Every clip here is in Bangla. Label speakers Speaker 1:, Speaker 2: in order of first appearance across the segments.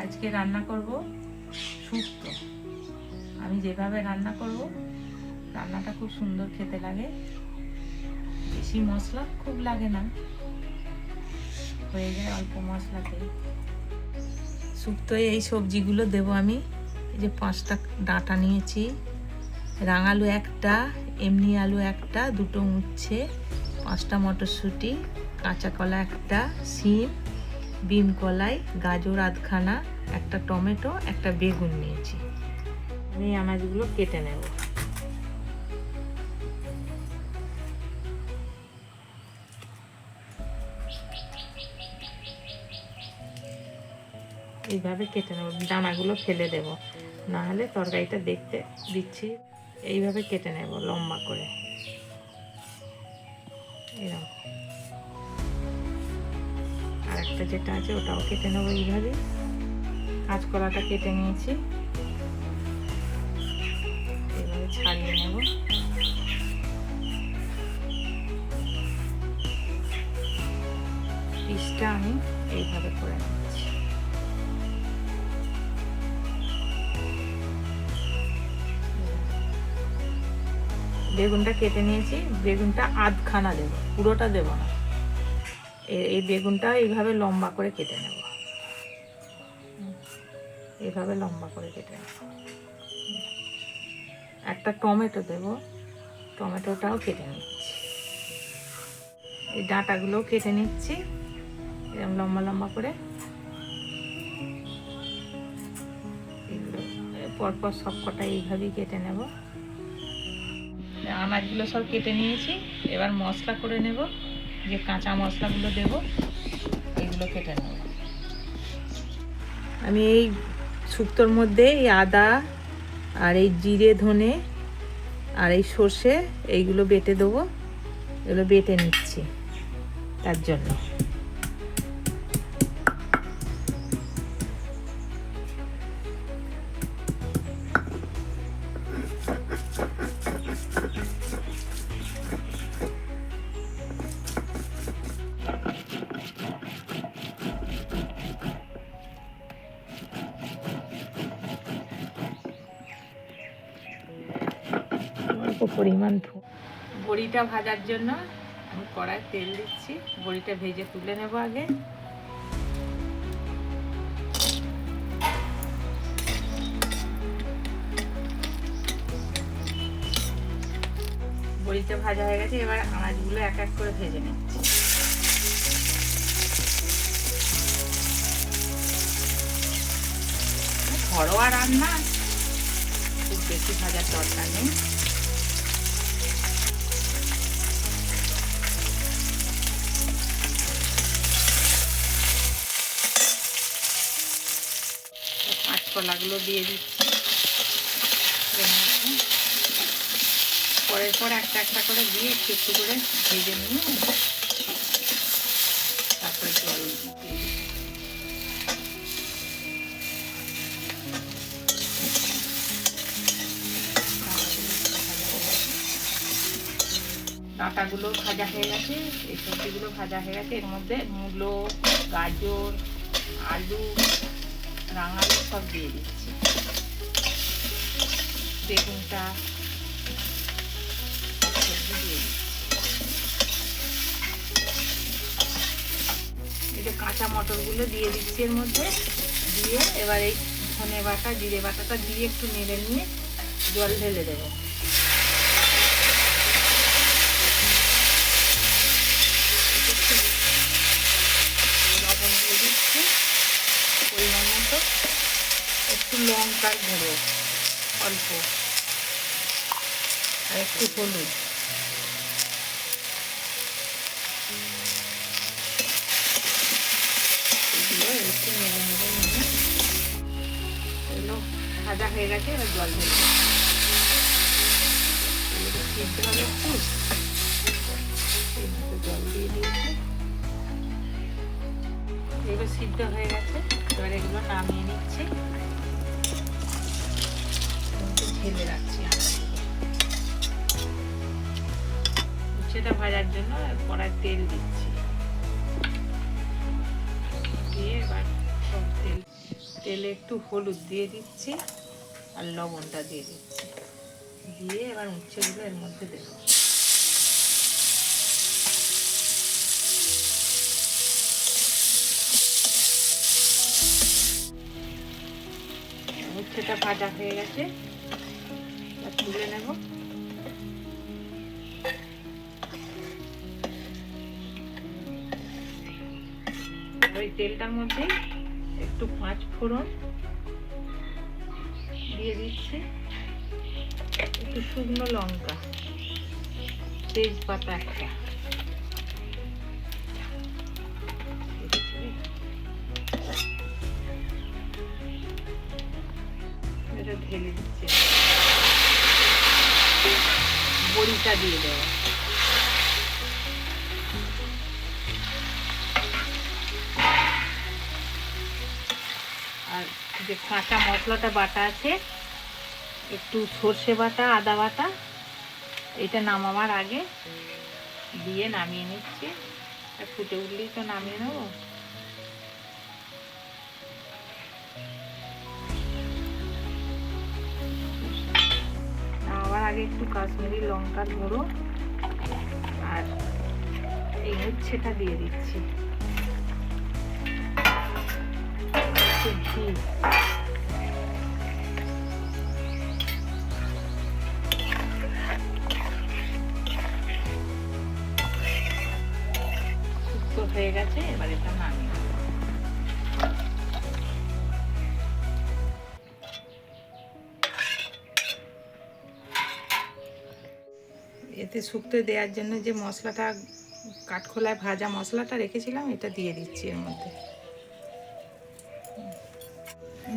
Speaker 1: আজকে রান্না করব শুক্তো। আমি যেভাবে রান্না করব, রান্নাটা খুব সুন্দর খেতে লাগে। বেশি মশলা খুব লাগে না। হয়ে যায় অল্প মশলাতে। শুক্তোয় এই সবজিগুলো দেব আমি। এই যে পাঁচটা ডাঁটা নিয়েছি। রাঙালু একটা, এমনি আলু একটা, দুটো উচ্ছে, পাঁচটা মটরশুঁটি, কাঁচা কলা একটা সিম বিম কলাই, গাজর আধখানা একটা টমেটো, একটা বেগুন নিয়েছি। আমি এই আনাজগুলো কেটে নেব। এইভাবে কেটে নেব, দানাগুলো ফেলে দেব। না হলে তরকারিটা দেখতে দিচ্ছি, এইভাবে কেটে নেব লম্বা করে। এরকম। আর একটা যেটা আছে ওটাও কেটে নেব এইভাবে কাঁচকলাটা কেটে নিয়েছি। এইভাবে ছাড়িয়ে নেব। পিসটা আমি এইভাবে করে নিচ্ছি। বেগুনটা কেটে নিয়েছি। বেগুনটা আধখানা দেবো, পুরোটা দেবো না। এই বেগুনটা এইভাবে লম্বা করে কেটে নেব। এইভাবে লম্বা করে কেটে একটা টমেটো দেব। টমেটোটাও কেটে নিচ্ছি। এই ডাঁটাগুলোও কেটে নিচ্ছি। এরকম লম্বা লম্বা করে। পরপর সব কটা এইভাবেই কেটে নেব। আনাজগুলো সব কেটে নিয়েছি। এবার মশলা করে নেব। যে কাঁচা মশলাগুলো দেব, এগুলো কেটে নেব। আমি এই শুক্তোর মধ্যে এই আদা আর এই জিরে, ধনে আর এই সর্ষে এইগুলো বেটে দেবো। এগুলো বেটে নিচ্ছি তার জন্য। পরিমাণ বড়িটা ভাজার জন্য আমি কড়াই তেল দিচ্ছি। বড়িটা ভেজে তুলে নেব আগে। বড়িটা ভাজা হয়ে গেছে, এবার আনাজগুলো এক এক করে ভেজে নিচ্ছি। ঘরোয়া রান্না, খুব বেশি ভাজার দরকার নেই। কাঁচকলাগুলো দিয়ে দিচ্ছি। পরের পর একটা একটা করে দিয়ে একটু একটু করে ভেজে নিয়ে তারপরে জল ডাঁটাগুলো ভাজা হয়ে গেছে, এই সবজিগুলো ভাজা হয়ে গেছে। এর মধ্যে মূলো, গাজর, আলু রাঙালু সব দিয়ে দিচ্ছি। বেগুনটা দিয়ে দিচ্ছি। এটা কাঁচা মটরগুলো দিয়ে দিচ্ছি এর মধ্যে। দিয়ে এবার এই ধনে বাটা জিরে বাটাটা দিয়ে একটু নেড়ে নিয়ে জল ঢেলে দেবো লবণ দিয়ে দিচ্ছি পরিমাণ মতো একটু লঙ্কার গুঁড়ো, অল্প। আর একটু হলুদ। ভাজা হয়ে গেছে, এবার জল সিদ্ধ হবে একটু। জল দিয়ে দিয়েছি। এগুলো সিদ্ধ হয়ে গেছে। এবার এগুলো নামিয়ে নিচ্ছি। ঢেলে রাখছি। উচ্ছেটা ভাজার জন্য কড়াই তেল দিচ্ছি। দিয়ে এবার সব তেল, তেলে একটু হলুদ দিয়ে দিচ্ছি আর লবণটা দিয়ে দিচ্ছি। দিয়ে এবার উচ্ছেগুলো এর মধ্যে দেবো। উচ্ছেটা ভাজা হয়ে গেছে। তুলে নেব। ওই তেলটার মধ্যে একটু পাঁচ ফোড়ন দিয়ে দিচ্ছি। একটু শুকনো লঙ্কা, তেজপাতা একটা। এটা ঢেলে দিচ্ছি। বড়িটা দিয়ে দেবো। আর যে কাঁচা মশলাটা বাটা আছে, একটু সর্ষে বাটা, আদা বাটা, এটা নামাবার আগে দিয়ে নামিয়ে নিচ্ছি। ফুটে উঠলেই তো নামিয়ে নেব। নামাবার আগে একটু কাশ্মীরি লঙ্কার গুঁড়ো আর এই উচ্ছেটা দিয়ে দিচ্ছি। হয়ে গেছে, এবার এটা নামিয়ে এতে শুক্তো দেওয়ার জন্য যে মশলাটা, কাঠখোলায় ভাজা মশলাটা রেখেছিলাম, এটা দিয়ে দিচ্ছি এর মধ্যে।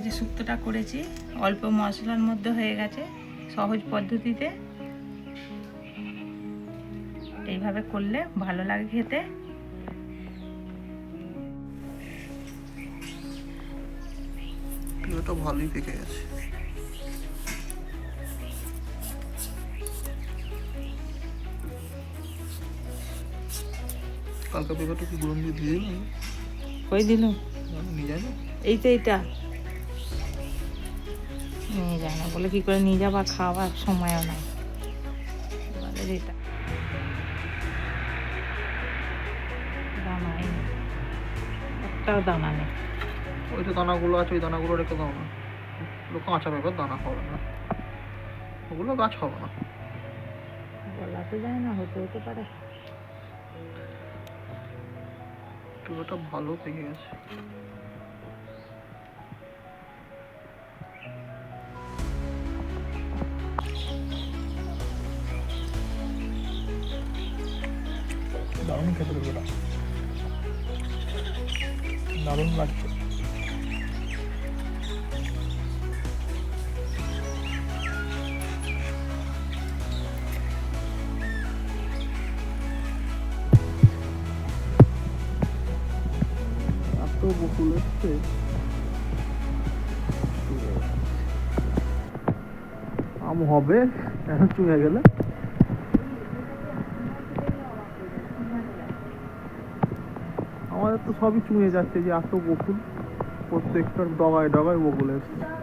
Speaker 1: যে শুক্তোটা করেছি, অল্প মশলার মধ্যে হয়ে গেছে, সহজ পদ্ধতিতে। এইভাবে করলে ভালো লাগে খেতে।
Speaker 2: এটা ভালোই পেকে গেছে। কালকা পেঁপেটা কি গুঁড়ো দিয়ে দিলাম
Speaker 1: কই দিল?
Speaker 2: নিয়ে যায় না
Speaker 1: এই তো এইটা। নিয়ে যায় না বলে কি করে নিয়ে যাবা খাওয়ার সময়ও নাই। নেই। একটাও দানা নেই।
Speaker 2: ওই যে দানাগুলো আছে ওই দানাগুলো রেখে দাও না। ওগুলো কাঁচা পেঁপের দানা হবে না। ওগুলো গাছ হবে না।
Speaker 1: বলা তো যায় না হতে হতে পারে।
Speaker 2: পেঁপেটা ভালো পেকে গেছে। দারুণ খেতে পেঁপেটা দারুণ লাগছে। আম হবে, এখন চুঙে গেলে। আমাদের তো সবই চুঙে যাচ্ছে যে এত বকুল প্রত্যেকটার ডগায় ডগায় বকুল এসছে।